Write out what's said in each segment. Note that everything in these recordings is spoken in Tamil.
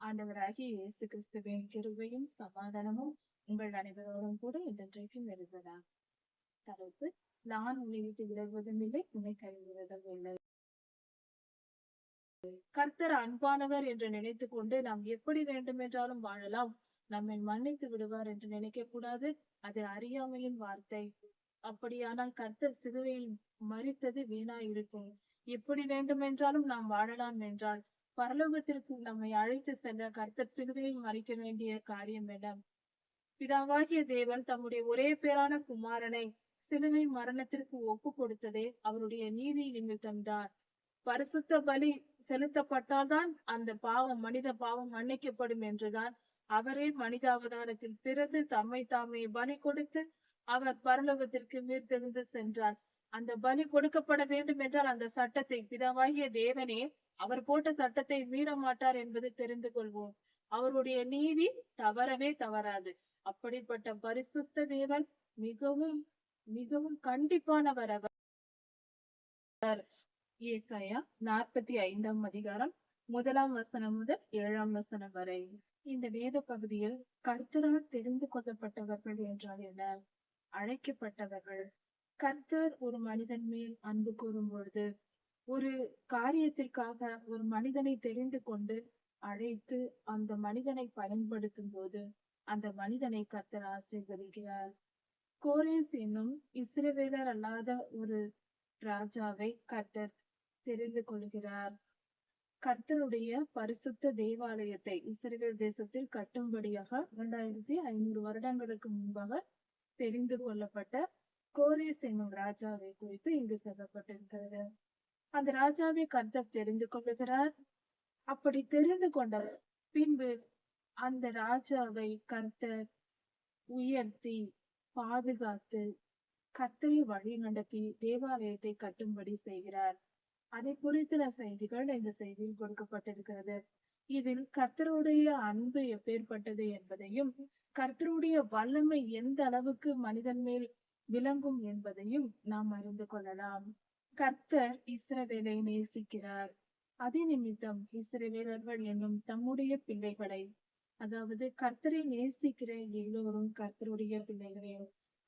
ஆண்டவராகி இயேசு கிறிஸ்துவின் கிருபையும் சமாதானமும் உங்கள் அனைவரோடும் கூட இன்றைக்கும் இருந்ததா தலைப்பு நான் உன்னை விட்டு விலகுவதும் இல்லை உன்னை கைவிடுவதும் இல்லை. கர்த்தர் அன்பானவர் என்று நினைத்துக் கொண்டு நாம் எப்படி வேண்டுமென்றாலும் வாழலாம். நம்மை மன்னித்து விடுவார் என்று நினைக்க கூடாது அது அறியாமையின் வார்த்தை. அப்படியானால் கர்த்தர் சிலுவையில் மறித்தது வீணா இருக்கும் எப்படி வேண்டுமென்றாலும் நாம் வாழலாம் என்றால் பரலோகத்திற்கு நம்மை அழைத்து செல்ல கர்த்தர் சிலுவையில் மறிக்க வேண்டிய காரியம் என்ன? பிதாவாகிய தேவன் தம்முடைய ஒரே பேரான குமாரனை சிலுவை மரணத்திற்கு ஒப்பு கொடுத்ததே அவருடைய நீதி நிமித்தம்தான் பரிசுத்த பலி செலுத்தப்பட்டால்தான் அந்த பாவம் மனித பாவம் மன்னிக்கப்படும் என்றுதான் அவரே மனித அவதாரத்தில் பிறந்து தம்மை தாமே பலி கொடுத்து அவர் பரலோகத்திற்கு மீர்த்தெழுந்து சென்றார். அந்த பலி கொடுக்கப்பட வேண்டும் என்றால் அந்த சட்டத்தை பிதாவாகிய தேவனே அவர் போட்ட சட்டத்தை மீற மாட்டார் என்பது தெரிந்து கொள்வோம். அவருடைய நீதி தவறவே தவறாது. அப்படிப்பட்ட பரிசுத்த தேவன் மிகவும் மிகவும் கண்டிப்பானவர் அவர். ஏசாயா நாற்பத்தி ஐந்தாம் அதிகாரம் முதலாம் வசனம் முதல் ஏழாம் வசனம் வரை. இந்த வேத பகுதியில் கர்த்தரால் தெரிந்து கொள்ளப்பட்டவர்கள் என்றால் என்ன? அழைக்கப்பட்டவர்கள். கர்த்தர் ஒரு மனிதன் மேல் அன்பு கூறும் பொழுது ஒரு காரியத்திற்காக ஒரு மனிதனை தெரிந்து கொண்டு அழைத்து அந்த மனிதனை பயன்படுத்தும் போது அந்த மனிதனை கர்த்தர் ஆசீர்வதிக்கிறார். கோரேஸ் என்னும் இஸ்ரவேலர் அல்லாத ஒரு ராஜாவை கர்த்தர் தெரிந்து கொள்கிறார். கர்த்தருடைய பரிசுத்த தேவாலயத்தை இஸ்ரேல் தேசத்தில் கட்டும்படியாக இரண்டாயிரத்தி ஐநூறு வருடங்களுக்கு முன்பாக தெரிந்து கொள்ளப்பட்ட கோரேஸ் என்னும் ராஜாவை குறித்து இங்கு சொல்லப்பட்டிருக்கிறது. அந்த ராஜாவை கர்த்தர் தெரிந்து கொள்ளுகிறார். அப்படி தெரிந்து கொண்டவர். பின்பு அந்த ராஜாவை கர்த்தர் உயர்த்தி பாதுகாத்து கர்த்தரை வழி நடத்தி தேவாலயத்தை கட்டும்படி செய்கிறார். அதை குறித்த செய்திகள் இந்த செய்தியில் கொடுக்கப்பட்டிருக்கிறது. இதில் கர்த்தருடைய அன்பு எப்பேற்பட்டது என்பதையும் கர்த்தருடைய வல்லமை எந்த அளவுக்கு மனிதன் மேல் விளங்கும் என்பதையும் நாம் அறிந்து கொள்ளலாம். கர்த்தர் இஸ்ரவேலை நேசிக்கிறார். அதே நிமித்தம் இஸ்ரவேலர்கள் என்னும் தம்முடைய பிள்ளைகளை அதாவது கர்த்தரை நேசிக்கிற எல்லோரும் கர்த்தருடைய பிள்ளைகளே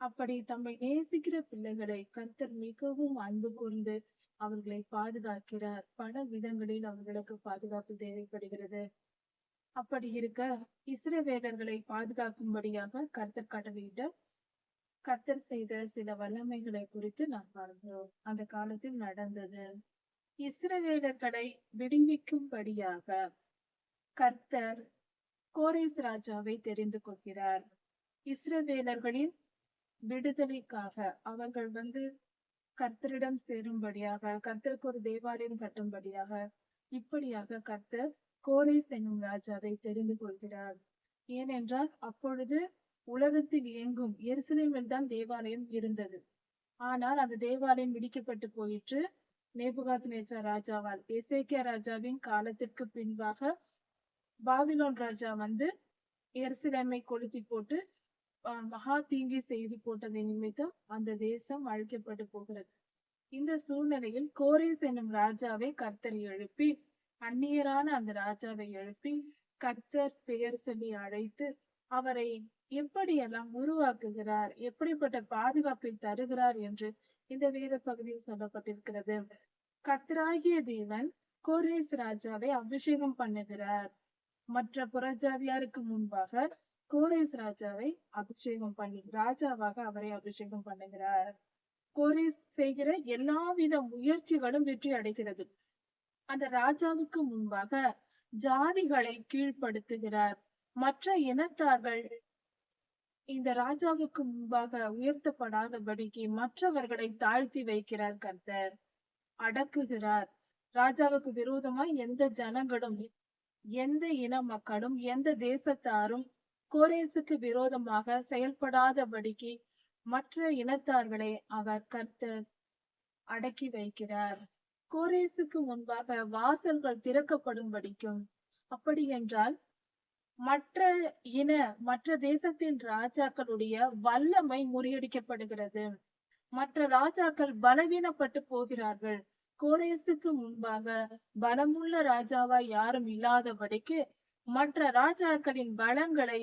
அப்படி தம்மை நேசிக்கிற பிள்ளைகளை கர்த்தர் மிகவும் அன்பு கூர்ந்து அவர்களை பாதுகாக்கிறார். பல விதங்களில் அவர்களுக்கு பாதுகாப்பு தேவைப்படுகிறது. அப்படி இருக்க இஸ்ரவேலர்களை பாதுகாக்கும்படியாக கர்த்தர் கட்டளையிட்ட கர்த்தர் செய்த சில வல்லமைகளை குறித்து நாம் பார்க்கிறோம் அந்த காலத்தில் நடந்தது. இஸ்ரவேலர்களை விடுவிக்கும்படியாக கர்த்தர் கோரேஸ் ராஜாவை தெரிந்து கொள்கிறார். இஸ்ரவேலர்களின் விடுதலைக்காக அவர்கள் வந்து கர்த்தரிடம் சேரும்படியாக கர்த்தருக்கு ஒரு தேவாலயம் கட்டும்படியாக இப்படியாக கர்த்தர் கோரேஸ் என்னும் ராஜாவை தெரிந்து கொள்கிறார். ஏனென்றால் அப்பொழுது உலகத்தில் இயங்கும் எருசலேமில் தான் தேவாலயம் இருந்தது. ஆனால் அந்த தேவாலயம் இடிக்கப்பட்டு போயிற்று. நேபுகாத் நேச்சா ராஜாவால் எசேக்கியா ராஜாவின் காலத்திற்கு பின்பாக பாபிலோன் ராஜா வந்து எருசலேமை கொளுத்தி போட்டு மகா தீங்கி செய்து போட்டதை நிமித்தம் அந்த தேசம் அழிக்கப்பட்டு போகிறது. இந்த சூழ்நிலையில் கோரேஸ் என்னும் ராஜாவை கர்த்தர் எழுப்பி அந்நியரான அந்த ராஜாவை எழுப்பி கர்த்தர் பெயர் சொல்லி அழைத்து அவரை எப்படியெல்லாம் உருவாக்குகிறார் எப்படிப்பட்ட பாதுகாப்பை தருகிறார் என்று இந்த வேத பகுதியில் சொல்லப்பட்டிருக்கிறது. கத்ராகிய தேவன் கோரேஸ் ராஜாவை அபிஷேகம் பண்ணுகிறார். மற்ற புறஜாதியாருக்கு முன்பாக கோரேஸ் ராஜாவை அபிஷேகம் பண்ணி ராஜாவாக அவரை அபிஷேகம் பண்ணுகிறார். கோரேஸ் செய்கிற எல்லாவித முயற்சிகளும் வெற்றி அடைகிறது. அந்த ராஜாவுக்கு முன்பாக ஜாதிகளை கீழ்ப்படுத்துகிறார். மற்ற இனத்தார்கள் இந்த ராஜாவுக்கு முன்பாக உயர்த்தப்படாதபடிக்கு மற்றவர்களை தாழ்த்தி வைக்கிறார் கர்த்தர். அடக்குகிறார். ராஜாவுக்கு விரோதமாய் எந்த ஜனங்களும் எந்த இன மக்களும் எந்த தேசத்தாரும் கோரேசுக்கு விரோதமாக செயல்படாதபடிக்கு மற்ற இனத்தார்களை அவர் கர்த்தர் அடக்கி வைக்கிறார். கோரேசுக்கு முன்பாக வாசல்கள் திறக்கப்படும்படிக்கும் அப்படி என்றால் மற்ற இன மற்ற தேசத்தின் ராஜாக்களுடைய வல்லமை முறியடிக்கப்படுகிறது. மற்ற ராஜாக்கள் பலவீனப்பட்டு போகிறார்கள். கோரேசுக்கு முன்பாக பலமுள்ள ராஜாவா யாரும் இல்லாதபடிக்கு மற்ற ராஜாக்களின் பலங்களை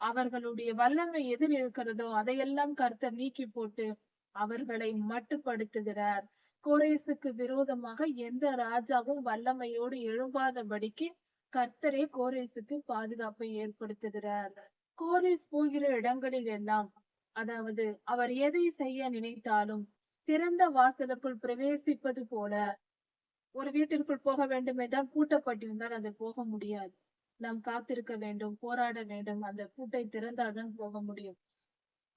அவர்களுடைய வல்லமை எதில் இருக்கிறதோ அதையெல்லாம் கர்த்தர் நீக்கி போட்டு அவர்களை மட்டுப்படுத்துகிறார். கோரேசுக்கு விரோதமாக எந்த ராஜாவும் வல்லமையோடு எழும்பாதபடிக்கு கர்த்தரே கோரேசுக்கு பாதுகாப்பை ஏற்படுத்துகிறார். கோரேஸ் போகிற இடங்களில் எல்லாம் அதாவது அவர் எதை செய்ய நினைத்தாலும் திறந்த வாசலுக்குள் பிரவேசிப்பது போல ஒரு வீட்டிற்குள் போக வேண்டும் என்றால் பூட்டப்பட்டிருந்தால் அது போக முடியாது. நாம் காத்திருக்க வேண்டும் போராட வேண்டும் அந்த பூட்டை திறந்தால்தான் போக முடியும்.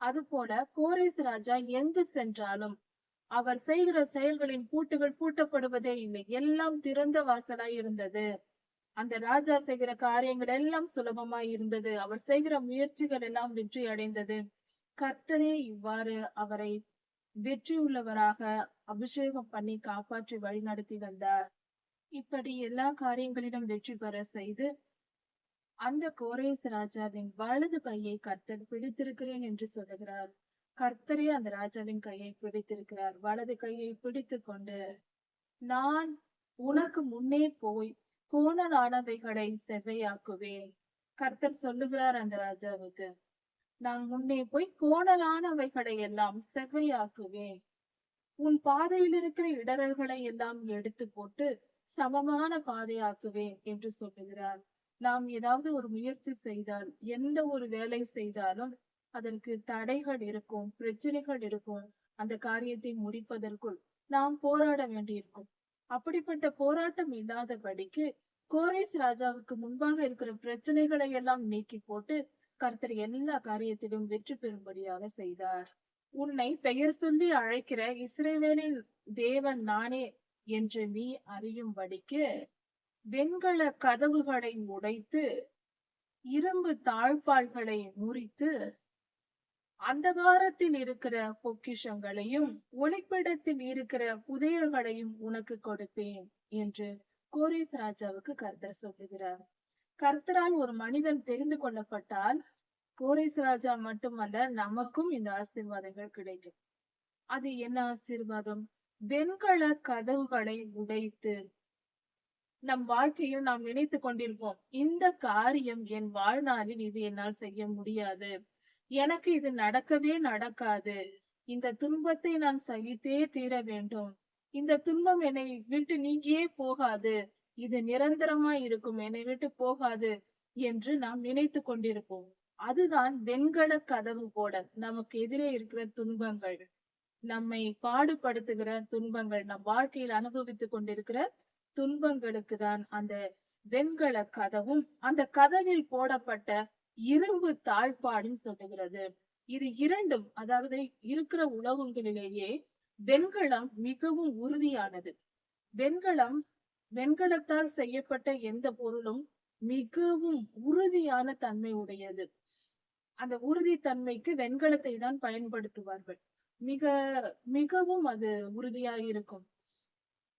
அதுபோல கோரேஸ் ராஜா எங்கு சென்றாலும் அவர் செய்கிற செயல்களின் பூட்டுகள் பூட்டப்படுவதே இல்லை. எல்லாம் திறந்த வாசலாய் இருந்தது. அந்த ராஜா செய்கிற காரியங்கள் எல்லாம் சுலபமாய் இருந்தது. அவர் செய்கிற முயற்சிகள் எல்லாம் வெற்றி அடைந்தது. கர்த்தரே இவ்வாறு அவரை வெற்றியுள்ளவராக அபிஷேகம் பண்ணி காப்பாற்றி வழிநடத்தி வந்தார். இப்படி எல்லா காரியங்களிலும் வெற்றி பெற செய்து அந்த கோரேஸ் ராஜாவின் வலது கையை கர்த்தர் பிடித்திருக்கிறேன் என்று சொல்லுகிறார். கர்த்தரே அந்த ராஜாவின் கையை பிடித்திருக்கிறார். வலது கையை பிடித்து கொண்டு நான் உனக்கு முன்னே போய் கோணலானவைகளை செவ்வையாக்குவேன். கர்த்தர் சொல்லுகிறார் அந்த ராஜாவுக்கு நான் முன்னே போய் கோணலானவைகளை எல்லாம் செவ்வையாக்குவேன். உன் பாதையில் இருக்கிற இடரல்களை எல்லாம் எடுத்து போட்டு சமமான பாதையாக்குவேன் என்று சொல்லுகிறார். நாம் ஏதாவது ஒரு முயற்சி செய்தால் எந்த ஒரு வேலை செய்தாலும் அதற்கு தடைகள் இருக்கும் பிரச்சனைகள் இருக்கும். அந்த காரியத்தை முடிப்பதற்குள் நாம் போராட வேண்டியிருக்கும். அப்படிப்பட்ட போராட்டம் இல்லாதபடிக்கு கோரேஸ் ராஜாவுக்கு முன்பாக இருக்கிற பிரச்சனைகளை எல்லாம் நீக்கி போட்டு கர்த்தர் எல்லா காரியத்திலும் வெற்றி பெறும்படியாக செய்தார். உன்னை பெயர் சொல்லி அழைக்கிற இஸ்ரேவேலின் தேவன் நானே என்று நீ அறியும்படிக்கு வெண்கல கதவுகளை உடைத்து இரும்பு தாழ்பால்களை முறித்து அந்தகாரத்தில் இருக்கிற பொக்கிஷங்களையும் ஒளிப்பிடத்தில் இருக்கிற புதையல்களையும் உனக்கு கொடுப்பேன் என்று கோரேஸ் ராஜாவுக்கு கர்த்தர் சொல்லுகிறார். கர்த்தரால் ஒரு மனிதன் தெரிந்து கொள்ளப்பட்டால் கோரேஸ் ராஜா மட்டுமல்ல நமக்கும் இந்த ஆசீர்வாதங்கள் கிடைக்கும். அது என்ன ஆசீர்வாதம்? வெண்கல கதவுகளை உடைத்து நம் வாழ்க்கையில் நாம் நினைத்து கொண்டிருப்போம் இந்த காரியம் என் வாழ்நாளில் இது என்னால் செய்ய முடியாது. எனக்கு இது நடக்கவே நடக்காது. இந்த துன்பத்தை நான் சகித்தே தீர வேண்டும். இந்த துன்பம் என்னை விட்டு நீங்கியே போகாது. இது நிரந்தரமா இருக்கும். என்னை விட்டு போகாது என்று நாம் நினைத்து கொண்டிருப்போம். அதுதான் வெண்கல கதவு போட நமக்கு எதிரே இருக்கிற துன்பங்கள். நம்மை பாடுபடுத்துகிற துன்பங்கள். நம் வாழ்க்கையில் அனுபவித்துக் கொண்டிருக்கிற துன்பங்களுக்கு தான் அந்த வெண்கல கதவும் அந்த கதவில் போடப்பட்ட இரும்பு தாழ்பாடும் சொல்லுகிறது. இது இரண்டும் அதாவது இருக்கிற உலகங்களிலேயே வெண்கலம் மிகவும் உறுதியானது. வெண்கலம் வெண்கலத்தால் செய்யப்பட்ட எந்த பொருளும் மிகவும் உறுதியான தன்மை உடையது. அந்த உறுதி தன்மைக்கு வெண்கலத்தை தான் பயன்படுத்துவார்கள். மிக மிகவும் அது உறுதியாக இருக்கும்.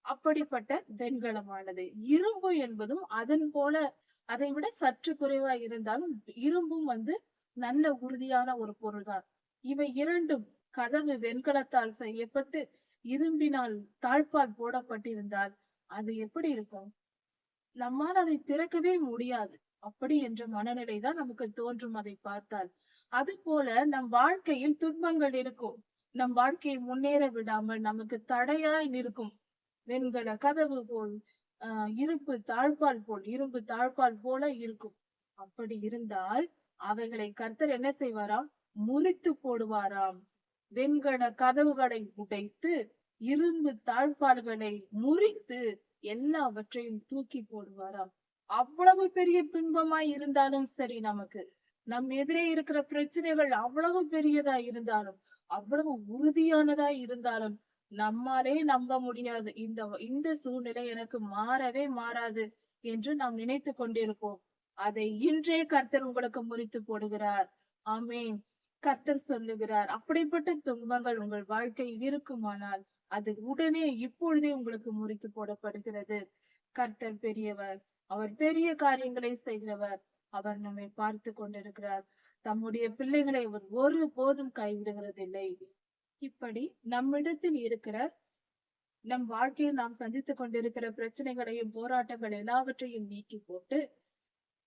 அப்படிப்பட்ட வெண்கலமானது. இரும்பு என்பதும் அதன் போல அதை விட சற்று குறைவா இருந்தாலும் இரும்பும் வந்து நல்ல உறுதியான ஒரு பொருள்தான். இவை இரண்டும் கதவு வெண்கலத்தால் செய்யப்பட்டு இரும்பினால் தாழ்பால் போடப்பட்டிருந்தால் அது எப்படி இருக்கும்? நம்மால் அதை திறக்கவே முடியாது. அப்படி என்ற மனநிலை தான் நமக்கு தோன்றும் அதை பார்த்தால். அது போல நம் வாழ்க்கையில் துன்பங்கள் இருக்கும். நம் வாழ்க்கையை முன்னேற விடாமல் நமக்கு தடையாய் நிற்கும். வெண்கல கதவு போல் ஆஹ் இரும்பு தாழ்பால் போல் இரும்பு தாழ்பால் போல இருக்கும். அப்படி இருந்தால் அவைகளை கர்த்தர் என்ன செய்வாராம்? முறித்து போடுவாராம். வெண்கல கதவுகளை உடைத்து இரும்பு தாழ்பால்களை முறித்து எல்லாவற்றையும் தூக்கி போடுவாராம். அவ்வளவு பெரிய துன்பமாய் இருந்தாலும் சரி நமக்கு. நம் எதிரே இருக்கிற பிரச்சனைகள் அவ்வளவு பெரியதா இருந்தாலும் அவ்வளவு உறுதியானதா இருந்தாலும் நம்மாலே நம்ப முடியாது. இந்த இந்த சூழ்நிலை எனக்கு மாறவே மாறாது என்று நாம் நினைத்து கொண்டிருப்போம். அதை இன்றே கர்த்தர் உங்களுக்கு முறித்து போடுகிறார். ஆமேன். கர்த்தர் சொல்லுகிறார் அப்படிப்பட்ட துன்பங்கள் உங்கள் வாழ்க்கையில் இருக்குமானால் அது உடனே இப்பொழுதே உங்களுக்கு முறித்து போடப்படுகிறது. கர்த்தர் பெரியவர் அவர் பெரிய காரியங்களை செய்கிறவர். அவர் நம்மை பார்த்து கொண்டிருக்கிறார். தம்முடைய பிள்ளைகளை அவர் ஒரு போதும் கைவிடுகிறதில்லை. இப்படி நம்மிடத்தில் இருக்கிற நம் வாழ்க்கையில் நாம் சந்தித்துக் கொண்டிருக்கிற பிரச்சனைகளையும் போராட்டங்கள் எல்லாவற்றையும் நீக்கி போட்டு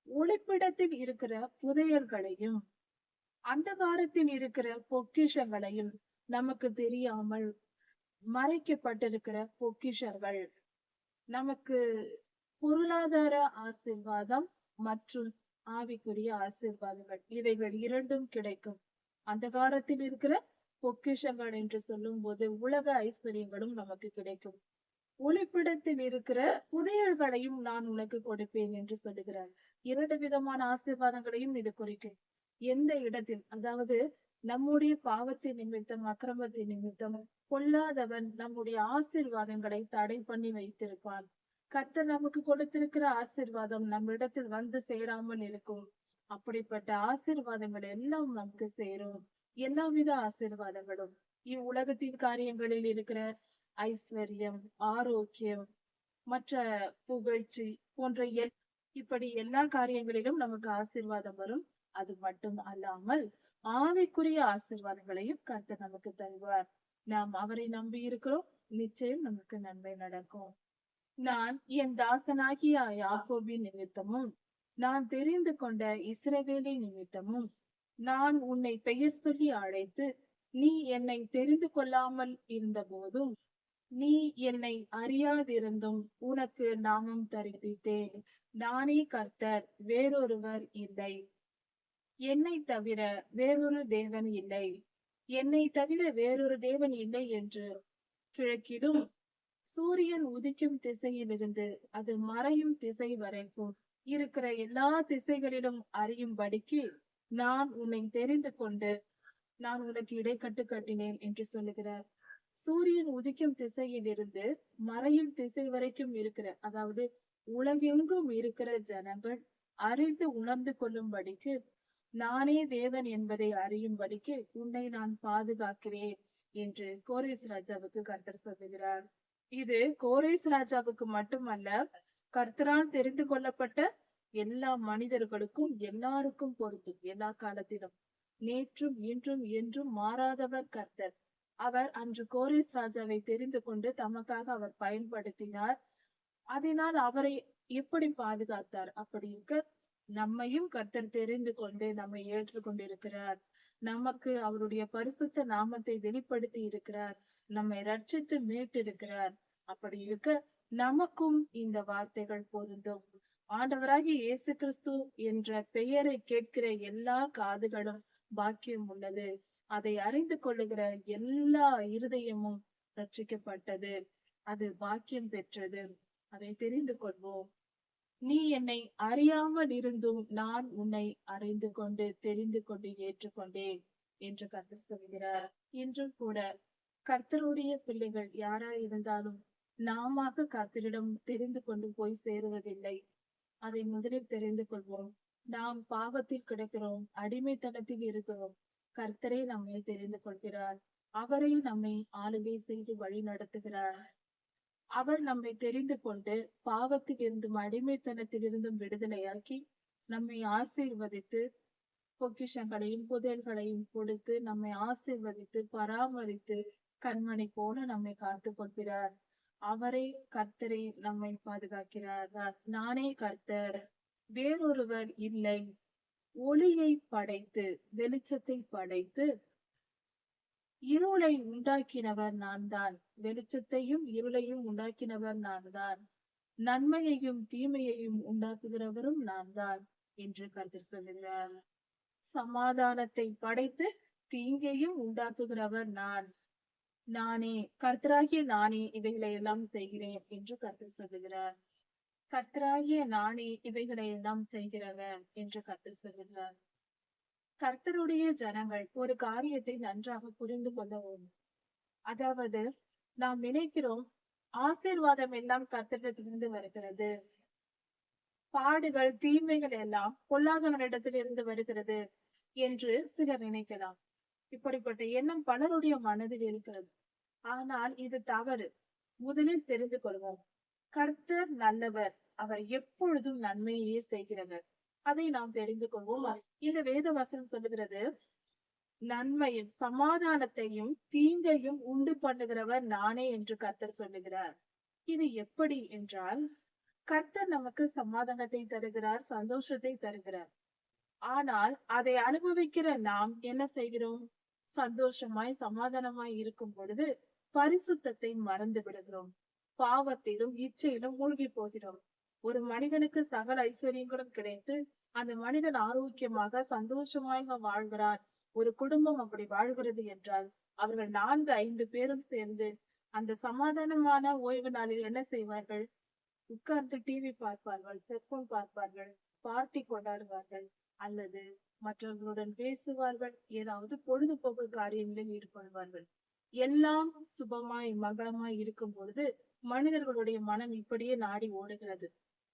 ஒளிப்பிடத்தில் இருக்கிற புதையல்களையும் அந்தகாரத்தில் இருக்கிற பொக்கிஷங்களையும் நமக்கு தெரியாமல் மறைக்கப்பட்டிருக்கிற பொக்கிஷங்கள் நமக்கு பொருளாதார ஆசிர்வாதம் மற்றும் ஆவிக்குரிய ஆசிர்வாதங்கள். இவைகள் இரண்டும் கிடைக்கும். அந்தகாரத்தில் இருக்கிற பொக்கிஷங்கள் என்று சொல்லும் போது உலக ஐஸ்வர்யங்களும் நமக்கு கிடைக்கும். ஒளிப்பிடத்தில் இருக்கிற புதையல்களையும் நான் உனக்கு கொடுப்பேன் என்று சொல்லுகிறார். இரண்டு விதமான ஆசீர்வாதங்களையும் இது குறிக்கும். எந்த இடத்தில்? அதாவது நம்முடைய பாவத்தின் நிமித்தம் அக்கிரமத்தின் நிமித்தம் கொல்லாதவன் நம்முடைய ஆசீர்வாதங்களை தடை பண்ணி வைத்திருப்பான். கர்த்தர் நமக்கு கொடுத்திருக்கிற ஆசீர்வாதம் நம்மிடத்தில் வந்து சேராமல் இருக்கும். அப்படிப்பட்ட ஆசீர்வாதங்கள் எல்லாம் நமக்கு சேரும். எல்லாவித ஆசீர்வாதங்களும் இவ்வுலகத்தின் காரியங்களில் இருக்கிற ஐஸ்வர்யம் ஆரோக்கியம் மற்ற புகழ்ச்சி போன்ற எல் இப்படி எல்லா காரியங்களிலும் நமக்கு ஆசீர்வாதம் வரும். அது மட்டும் அல்லாமல் ஆவிக்குரிய ஆசீர்வாதங்களையும் கர்த்தர் நமக்கு தருவார். நாம் அவரை நம்பி இருக்கிறோம். நிச்சயம் நமக்கு நன்மை நடக்கும். நான் என் தாசனாகிய யாக்கோபின் நிமித்தமும் நான் தெரிந்து கொண்ட இஸ்ரவேலின் நிமித்தமும் நான் உன்னை பெயர் சொல்லி அழைத்து நீ என்னை தெரிந்து கொள்ளாமல் இருந்த போதும் நீ என்னை அறியாதிருந்தும் உனக்கு நாமம் தரிப்பித்தேன். நானே கர்த்தர் வேறொருவர் இல்லை. என்னை தவிர வேறொரு தேவன் இல்லை. என்னை தவிர வேறொரு தேவன் இல்லை என்று கிழக்கிடும் சூரியன் உதிக்கும் திசையிலிருந்து அது மறையும் திசை வரைக்கும் இருக்கிற எல்லா திசைகளிலும் அறியும்படிக்கு நான் உன்னை தெரிந்து கொண்டு நான் உனக்கு இடைக்கட்டு கட்டினேன் என்று சொல்லுகிறார். சூரியன் உதிக்கும் திசையிலிருந்து மறையும் திசை வரைக்கும் இருக்கிற அதாவது உலகெங்கும் இருக்கிற ஜனங்கள் அறிந்து உணர்ந்து கொள்ளும்படிக்கு நானே தேவன் என்பதை அறியும்படிக்கு உன்னை நான் பாதுகாக்கிறேன் என்று கோரேஸ் ராஜாவுக்கு கர்த்தர் சொல்லுகிறார். இது கோரேஸ் ராஜாவுக்கு மட்டுமல்ல கர்த்தரால் தெரிந்து கொள்ளப்பட்ட எல்லா மனிதர்களுக்கும் எல்லாருக்கும் பொருத்தும் எல்லா காலத்திலும். நேற்றும் இன்றும் என்றும் மாறாதவர் கர்த்தர். அவர் அன்று கோரேஸ் ராஜாவை தெரிந்து கொண்டு தமக்காக அவர் பயன்படுத்தினார். அதனால் அவரை எப்படி பாதுகாத்தார். அப்படி இருக்க நம்மையும் கர்த்தர் தெரிந்து கொண்டு நம்மை ஏற்றுக்கொண்டிருக்கிறார். நமக்கு அவருடைய பரிசுத்த நாமத்தை வெளிப்படுத்தி இருக்கிறார். நம்மை ரட்சித்து மீட்டிருக்கிறார். அப்படி இருக்க நமக்கும் இந்த வார்த்தைகள் பொருந்தும். ஆண்டவராகிய இயேசு கிறிஸ்து என்ற பெயரை கேட்கிற எல்லா காதுகளும் பாக்கியம் உள்ளது. அதை அறிந்து கொள்ளுகிற எல்லா இருதயமும் ரட்சிக்கப்பட்டது அது பாக்கியம் பெற்றது. அதை தெரிந்து கொள்வோம். நீ என்னை அறியாமல் இருந்தும் நான் உன்னை அறிந்து கொண்டு தெரிந்து கொண்டு ஏற்றுக்கொண்டேன் என்று கர்த்தர் சொல்கிறார். இன்றும் கூட கர்த்தருடைய பிள்ளைகள் யாரா இருந்தாலும் நாம கர்த்தரிடம் தெரிந்து கொண்டு போய் சேருவதில்லை. அதை முதலில் தெரிந்து கொள்வோம். நாம் பாவத்தில் கிடக்கிறோம் அடிமைத்தனத்தில் இருக்கிறோம். கர்த்தரே நம்மை தெரிந்து கொள்கிறார். அவரே நம்மை ஆளுகை செய்து வழி நடத்துகிறார். அவர் நம்மை தெரிந்து கொண்டு பாவத்தில் இருந்தும் அடிமைத்தனத்தில் இருந்தும் விடுதலையாக்கி நம்மை ஆசீர்வதித்து பொக்கிஷங்களையும் புதையல்களையும் கொடுத்து நம்மை ஆசீர்வதித்து பராமரித்து கண்மணி போல நம்மை காத்து கொள்கிறார். அவரே கர்த்தரே நம்மை பாதுகாக்கிறார்? நானே கர்த்தர். வேறொருவர் இல்லை. ஒளியை படைத்து வெளிச்சத்தை படைத்து இருளை உண்டாக்கினவர் நான் தான் வெளிச்சத்தையும் இருளையும் உண்டாக்கினவர் நான் தான் நன்மையையும் தீமையையும் உண்டாக்குகிறவரும் நான் தான் என்று கருத்து சொல்லுகிறார். சமாதானத்தை படைத்து தீங்கையும் உண்டாக்குகிறவர் நான். நானே கர்த்தராகிய நானே இவைகளை எல்லாம் செய்கிறேன் என்று கர்த்தர் சொல்லுகிறார். கர்த்தராகிய நானே இவைகளை எல்லாம் செய்கிறவர் என்று கர்த்தர் சொல்லுகிறார். கர்த்தருடைய ஜனங்கள் ஒரு காரியத்தை நன்றாக புரிந்து கொள்ளவும் அதாவது நாம் நினைக்கிறோம் ஆசீர்வாதம் எல்லாம் கர்த்தரிடத்திலிருந்து வருகிறது. பாடுகள் தீமைகள் எல்லாம் பொல்லாதவனிடத்தில் இருந்து வருகிறது என்று சிலர் நினைக்கலாம். இப்படிப்பட்ட எண்ணம் பலருடைய மனதில் இருக்கிறது. ஆனால் இது தவறு. முதலில் தெரிந்து கொள்வோம். கர்த்தர் நல்லவர். அவர் எப்பொழுதும் நன்மையே செய்கிறவர். அதை நாம் தெரிந்து கொள்வோம்? இந்த வேத வசனம் சொல்லுகிறது நன்மையும் சமாதானத்தையும் தீங்கையும் உண்டு பண்ணுகிறவர் நானே என்று கர்த்தர் சொல்லுகிறார். இது எப்படி என்றால் கர்த்தர் நமக்கு சமாதானத்தை தருகிறார் சந்தோஷத்தை தருகிறார். ஆனால் அதை அனுபவிக்கிற நாம் என்ன செய்கிறோம்? சந்தோஷமாய் சமாதானமாய் இருக்கும் பொழுது பரிசுத்தத்தை மறந்து விடுகிறோம். பாவத்திலும் இச்சையிலும் மூழ்கி போகிறோம். ஒரு மனிதனுக்கு சகல ஐஸ்வர்யங்களும் கிடைத்து அந்த மனிதன் ஆரோக்கியமாக சந்தோஷமாக வாழ்கிறார். ஒரு குடும்பம் அப்படி வாழ்கிறது என்றால் அவர்கள் நான்கு ஐந்து பேரும் சேர்ந்து அந்த சமாதானமான ஓய்வு நாளில் என்ன செய்வார்கள்? உட்கார்ந்து டிவி பார்ப்பார்கள் செல்போன் பார்ப்பார்கள் பார்ட்டி கொண்டாடுவார்கள் அல்லது மற்றவர்களுடன் பேசுவார்கள் ஏதாவது பொழுதுபோக்கு காரியங்களில் ஈடுபடுவார்கள். எல்லாம் சுபமாய் மங்களமாய் இருக்கும் பொழுது மனிதர்களுடைய மனம் இப்படியே நாடி ஓடுகிறது.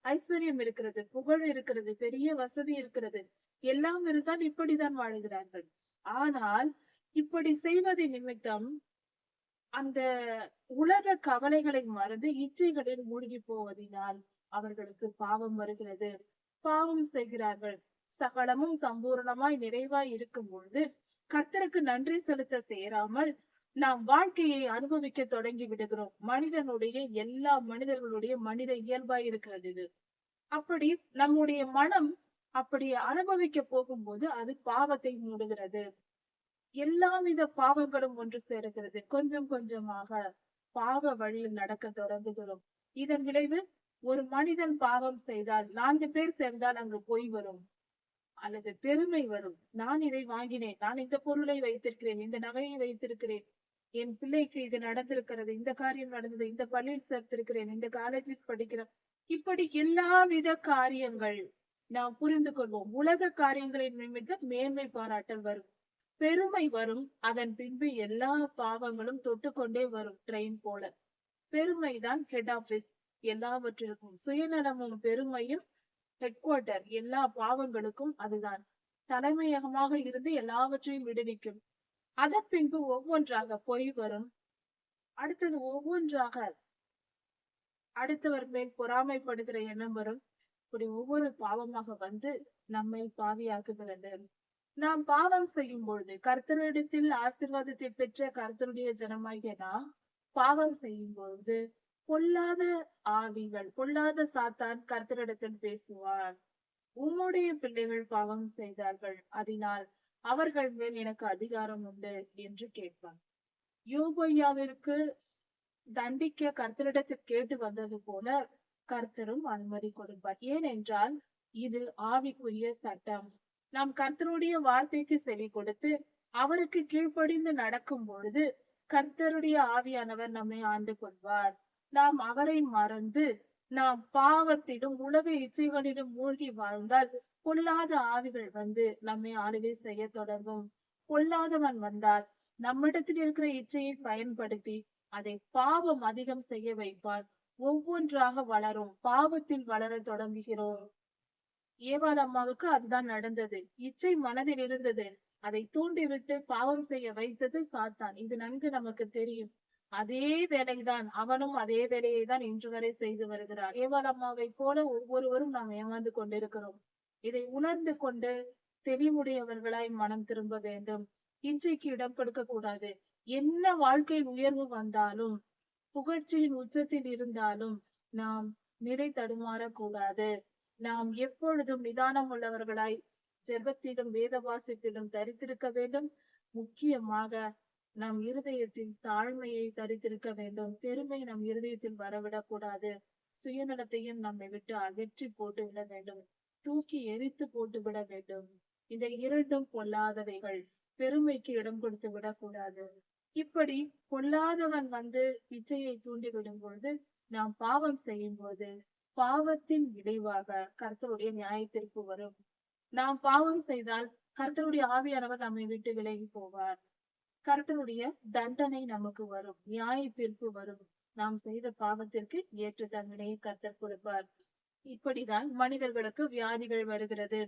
ஐஸ்வர்யம் இருக்கிறது புகழ் இருக்கிறது பெரிய வசதி இருக்கிறது. எல்லாம் இருந்தால் இப்படிதான் வாழ்கிறார்கள். ஆனால் இப்படி செய்வதை நிமித்தம் அந்த உலக கவலைகளை மறந்து இச்சைகளில் மூழ்கி போவதினால் அவர்களுக்கு பாவம் வருகிறது பாவம் செய்கிறார்கள். சகலமும் சம்பூர்ணமாய் நிறைவாய் இருக்கும் பொழுது கர்த்தருக்கு நன்றி செலுத்த சேராமல் நாம் வாழ்க்கையை அனுபவிக்க தொடங்கி விடுகிறோம். மனிதனுடைய எல்லா மனிதர்களுடைய மனித இயல்பாய் இருக்கிறது இது. அப்படி நம்முடைய மனம் அப்படி அனுபவிக்க போகும்போது அது பாவத்தை மூடுகிறது. எல்லாவித பாவங்களும் ஒன்று சேருகிறது. கொஞ்சம் கொஞ்சமாக பாவ வழியில் நடக்க தொடங்குகிறோம். இதன் விளைவு ஒரு மனிதன் பாவம் செய்தால் நான்கு பேர் சேர்ந்தால் அங்கு போய் வரும். அல்லது பெருமை வரும். நான் இதை வாங்கினேன். நான் இந்த பொருளை வைத்திருக்கிறேன். இந்த நகையை வைத்திருக்கிறேன். என் பிள்ளைக்கு இது நடந்திருக்கிறது. இந்த காரியம் நடந்தது. இந்த பள்ளியில் சேர்த்திருக்கிறேன். இந்த காலேஜில் படிக்கிறேன் இப்படி எல்லாவித காரியங்கள் நாம் புரிந்து கொள்வோம். உலக காரியங்களின் நிமித்தம் மேன்மை பாராட்டல் வரும். பெருமை வரும். அதன் பின்பு எல்லா பாவங்களும் தொட்டுக்கொண்டே வரும். ட்ரெயின் போல. பெருமைதான் ஹெட் ஆபீஸ் எல்லாவற்றிற்கும். சுயநலமும் பெருமையும் ஹெட் குவார்டர் எல்லா பாவங்களுக்கும் அதுதான். தலைமையகமாக இருந்து எல்லாவற்றையும் விடுவிக்கும். அதன் பின்பு ஒவ்வொன்றாக பொய் வரும். அடுத்தது ஒவ்வொன்றாக அடுத்தவர் மேல் பொறாமைப்படுகிற எண்ணம் வரும். இப்படி ஒவ்வொரு பாவமாக வந்து நம்மை பாவியாக்குகிறது. நாம் பாவம் செய்யும் பொழுது கர்த்தரிடத்தில் ஆசீர்வாதத்தை பெற்ற கர்த்தருடைய ஜனமாகிய நாம் பாவம் செய்யும் பொழுது பொல்லாத ஆவிகள் பொல்லாத சாத்தான் கர்த்தரிடத்தில் பேசுவார். உம்முடைய பிள்ளைகள் பாவம் செய்தார்கள் அதனால் அவர்கள் மேல் எனக்கு அதிகாரம் உண்டு என்று கேட்பார். யோபையாவிற்கு தண்டிக்க கர்த்தரிடத்தில் கேட்டு வந்தது போல கர்த்தரும் அனுமதி கொடுப்பார். ஏனென்றால் இது ஆவிக்குரிய சட்டம். நாம் கர்த்தருடைய வார்த்தைக்கு செவி கொடுத்து அவருக்கு கீழ்ப்படிந்து நடக்கும் பொழுது கர்த்தருடைய ஆவியானவர் நம்மை ஆண்டு கொள்வார் நாம் அவரை மறந்து நாம் பாவத்திலும் உலக இச்சைகளிலும் மூழ்கி வாழ்ந்தால் பொல்லாத ஆவிகள் வந்து நம்மை ஆளுகை செய்ய தொடங்கும். பொல்லாதவன் வந்தால் நம்மிடத்தில் இருக்கிற இச்சையை பயன்படுத்தி அதை பாவம் அதிகம் செய்ய வைப்பான் ஒவ்வொன்றாக வளரும் பாவத்தில் வளர தொடங்குகிறோம். ஏவாள் அம்மாவுக்கு அதுதான் நடந்தது. இச்சை மனதில் இருந்தது. அதை தூண்டிவிட்டு பாவம் செய்ய வைத்தது சாத்தான். இது நன்கு நமக்கு தெரியும். அதே வேலைதான் அவனும் அதே வேலையை தான் இன்று வரை செய்து வருகிறார். ஏவாள் அம்மாவை போல ஒவ்வொருவரும் நாம் ஏமாந்து கொண்டிருக்கிறோம். இதை உணர்ந்து கொண்டு தெளிவுடையவர்களாய் மனம் திரும்ப வேண்டும். இச்சைக்கு இடம் கொடுக்க கூடாது என்ன வாழ்க்கையில் உயர்வு வந்தாலும் புகழ்ச்சியின் உச்சத்தில் இருந்தாலும் நாம் நிலை தடுமாறக்கூடாது. நாம் எப்பொழுதும் நிதானம் உள்ளவர்களாய் ஜெபத்திலும் வேத வாசிப்பிலும் தரித்திருக்க வேண்டும். முக்கியமாக நம் இருதயத்தில் தாழ்மையை தரித்திருக்க வேண்டும். பெருமை நம் இருதயத்தில் வரவிடக் கூடாது சுயநலத்தையும் நம்மை விட்டு அகற்றி போட்டு விட வேண்டும். தூக்கி எரித்து போட்டு விட வேண்டும். இந்த இரண்டும் பொல்லாதவைகள். பெருமைக்கு இடம் கொடுத்து விடக்கூடாது. இப்படி பொல்லாதவன் வந்து இச்சையை தூண்டிவிடும் பொழுது நாம் பாவம் செய்யும் போது பாவத்தின் விளைவாக கர்த்தருடைய நியாயத்திற்கு வரும். நாம் பாவம் செய்தால் கர்த்தருடைய ஆவியானவர் நம்மை விட்டு விலகி போவார். கர்த்தனுடைய தண்டனை நமக்கு வரும். நியாய தீர்ப்பு வரும். நாம் செய்த பாவத்திற்கு ஏற்ற தண்டனையை கர்த்தர் கொடுப்பார். இப்படிதான் மனிதர்களுக்கு வியாதிகள் வருகிறது.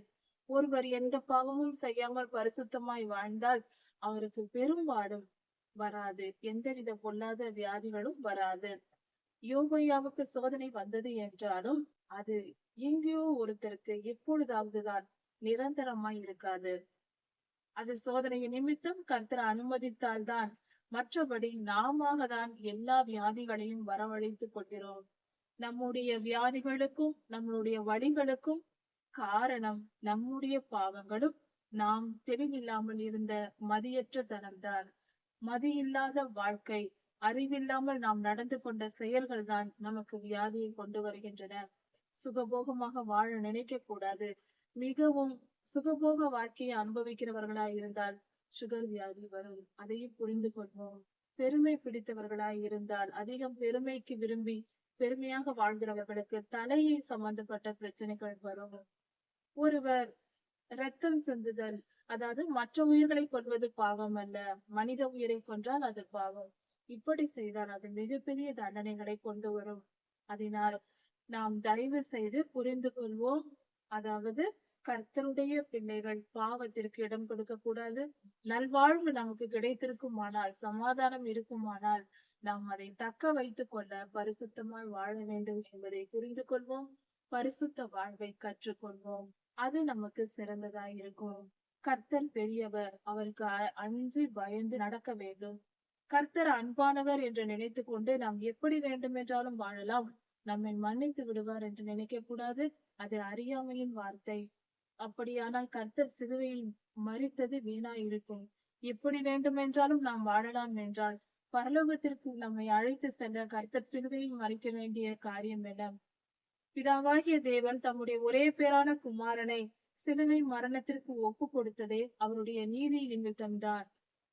ஒருவர் எந்த பாவமும் செய்யாமல் பரிசுத்தமாய் வாழ்ந்தால் அவருக்கு பெரும்பாடும் வராது. எந்தவித பொல்லாத வியாதிகளும் வராது. யோகையாவுக்கு சோதனை வந்தது என்றாலும் அது எங்கேயோ ஒருத்தருக்கு எப்பொழுதாவதுதான் நிரந்தரமாய் இருக்காது. அது சோதனையை நிமித்தம் கர்த்தர் அனுமதித்தால்தான் மற்றபடி நாம தான் எல்லா வியாதிகளையும் வரவழைத்துக் கொள்கிறோம். நம்முடைய வியாதிகளுக்கும் நம்முடைய வழிகளுக்கும் காரணம் நம்முடைய பாவங்களும் நாம் தெளிவில்லாமல் இருந்த மதியற்ற தனம்தான். மதியில்லாத வாழ்க்கை அறிவில்லாமல் நாம் நடந்து கொண்ட செயல்கள் தான் நமக்கு வியாதியை கொண்டு வருகின்றன. சுகபோகமாக வாழ நினைக்க கூடாது மிகவும் சுகபோக வாழ்க்கையை அனுபவிக்கிறவர்களாய் இருந்தால் சுகர் வியாதி வரும். அதையும் புரிந்து கொள்வோம். பெருமை பிடித்தவர்களாய் இருந்தால் அதிகம் பெருமைக்கு விரும்பி பெருமையாக வாழ்கிறவர்களுக்கு தலையை சம்பந்தப்பட்ட பிரச்சனைகள் வரும். ஒருவர் ரத்தம் சிந்துதல் அதாவது மற்ற உயிர்களை கொல்வது பாவம் அல்ல. மனித உயிரை கொன்றால் அது பாவம். இப்படி செய்தால் அது மிகப்பெரிய தண்டனைகளை கொண்டு வரும். அதனால் நாம் தயவு செய்து புரிந்து கொள்வோம். அதாவது கர்த்தருடைய பிள்ளைகள் பாவத்திற்கு இடம் கொடுக்க கூடாது. நல்வாழ்வு நமக்கு கிடைத்திருக்குமானால் சமாதானம் இருக்குமானால் நாம் அதை தக்க வைத்துக் கொள்ள பரிசுத்தமாய் வாழ வேண்டும் என்பதை புரிந்து கொள்வோம். பரிசுத்த வாழ்வை கற்றுக்கொள்வோம். அது நமக்கு சிறந்ததாய் இருக்கும். கர்த்தர் பெரியவர் அவருக்கு அ- பயந்து நடக்க வேண்டும். கர்த்தர் அன்பானவர் என்று நினைத்து கொண்டு நாம் எப்படி வேண்டுமென்றாலும் வாழலாம். நம்மை மன்னித்து விடுவார் என்று நினைக்க கூடாது அது அறியாமையின் வார்த்தை. அப்படியானால் கர்த்தர் சிலுவையில் மறித்தது வீணாய் இருக்கும் எப்படி வேண்டுமென்றாலும் நாம் வாழலாம் என்றால் பரலோகத்திற்கு நம்மை அழைத்து செல்ல கர்த்தர் சிலுவையில் மறிக்க வேண்டிய காரியம் என்ன? பிதாவாகிய தேவன் தம்முடைய ஒரே பேரான குமாரனை சிலுவை மரணத்திற்கு ஒப்பு கொடுத்ததே அவருடைய நீதி நிமித்தம்தான்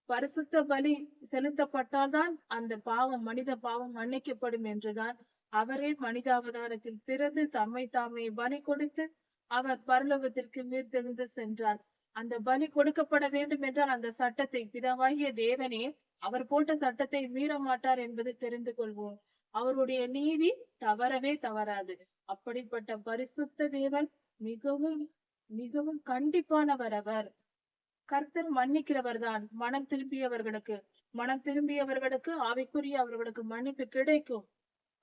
பரிசுத்த பலி செலுத்தப்பட்டால்தான் அந்த பாவம் மனித பாவம் மன்னிக்கப்படும் என்றுதான் அவரே மனிதாவதாரத்தில் பிறந்து தம்மை தாமே பலி கொடுத்து அவர் பரலோகத்திற்கு மீர்த்தெழுந்து சென்றார். அந்த பலி கொடுக்கப்பட வேண்டும் என்றால் அந்த சட்டத்தை பிதாவாகிய தேவனே அவர் போட்ட சட்டத்தை மீற மாட்டார் என்பது தெரிந்து கொள்வோம். அவருடைய நீதி தவறவே தவறாது. அப்படிப்பட்ட பரிசுத்த தேவன் மிகவும் மிகவும் கண்டிப்பானவர் அவர். கர்த்தர் மன்னிக்கிறவர் தான் மனம் திரும்பியவர்களுக்கு மனம் திரும்பியவர்களுக்கு ஆவிக்குரிய அவர்களுக்கு மன்னிப்பு கிடைக்கும்.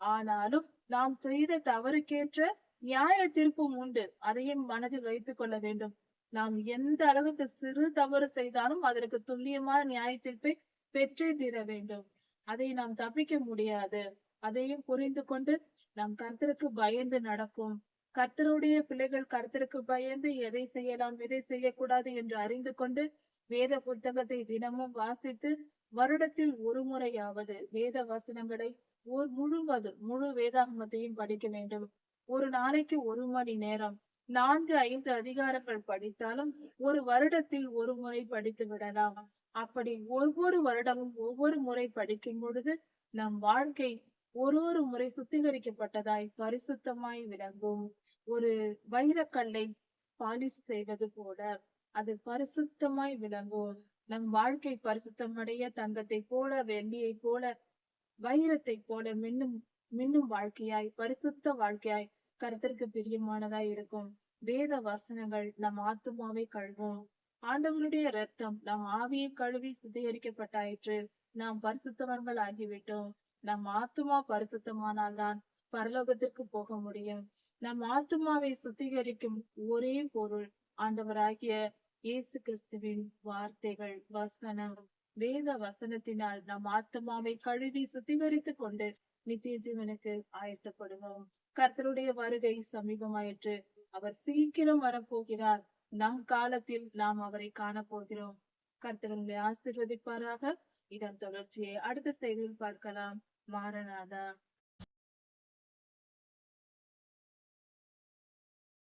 ஆனாலும் நாம் செய்த தவறுக்கேற்ற நியாய தீர்ப்பும் உண்டு. அதையும் மனதில் வைத்துக் கொள்ள வேண்டும். நாம் எந்த அளவுக்கு சிறு தவறு செய்தாலும் அதற்கு துல்லியமான நியாய தீர்ப்பை பெற்றே தீர வேண்டும். அதை நாம் தப்பிக்க முடியாது. அதையும் புரிந்து கொண்டு நாம் கர்த்தருக்கு பயந்து நடப்போம். கர்த்தருடைய பிள்ளைகள் கர்த்தருக்கு பயந்து எதை செய்யலாம் எதை செய்யக்கூடாது என்று அறிந்து கொண்டு வேத புத்தகத்தை தினமும் வாசித்து வருடத்தில் ஒரு முறையாவது வேத வசனங்களை முழுவதும் முழு வேதாகமத்தையும் படிக்க வேண்டும். ஒரு நாளைக்கு ஒரு மணி நேரம். நான்கு ஐந்து அதிகாரங்கள் படித்தாலும் ஒரு வருடத்தில் ஒரு முறை படித்து விடலாம். அப்படி ஒவ்வொரு வருடமும் ஒவ்வொரு முறை படிக்கும் பொழுது நம் வாழ்க்கை ஒரு ஒரு முறை சுத்திகரிக்கப்பட்டதாய் பரிசுத்தமாய் விளங்கும். ஒரு வைரக்கல்லை பாலிஷ் செய்வது போல அது பரிசுத்தமாய் விளங்கும். நம் வாழ்க்கை பரிசுத்தமடைய தங்கத்தை போல வெள்ளியை போல வைரத்தை போல மின்னும் மின்னும் வாழ்க்கையாய் பரிசுத்த வாழ்க்கையாய் கருத்திற்கு பிரியமானதாய் இருக்கும். வேத வசனங்கள் நம் ஆத்துமாவை கழுவும். ஆண்டவருடைய ரத்தம் நம் ஆவியை கழுவி சுத்திகரிக்கப்பட்டாயிற்று. நாம் பரிசுத்தவர்கள் ஆகிவிட்டோம் நம் ஆத்துமா பரிசுத்தமானால்தான் பரலோகத்திற்கு போக முடியும். நம் ஆத்துமாவை சுத்திகரிக்கும் ஒரே பொருள் ஆண்டவராகிய இயேசு கிறிஸ்துவின் வார்த்தைகள் வசனம். வேத வசனத்தினால் நம் ஆத்மாவை கழுவி சுத்திகரித்துக் கொண்டு நித்திய ஜீவனுக்கு ஆயத்தப்படுவோம். கர்த்தருடைய வருகை சமீபமாயிற்று. அவர் சீக்கிரம் வரப்போகிறார். நம் காலத்தில் நாம் அவரை காணப்போகிறோம். போகிறோம் கர்த்தர் இதன் தொடர்ச்சியை அடுத்த செய்தியில் பார்க்கலாம். மாரநாதா.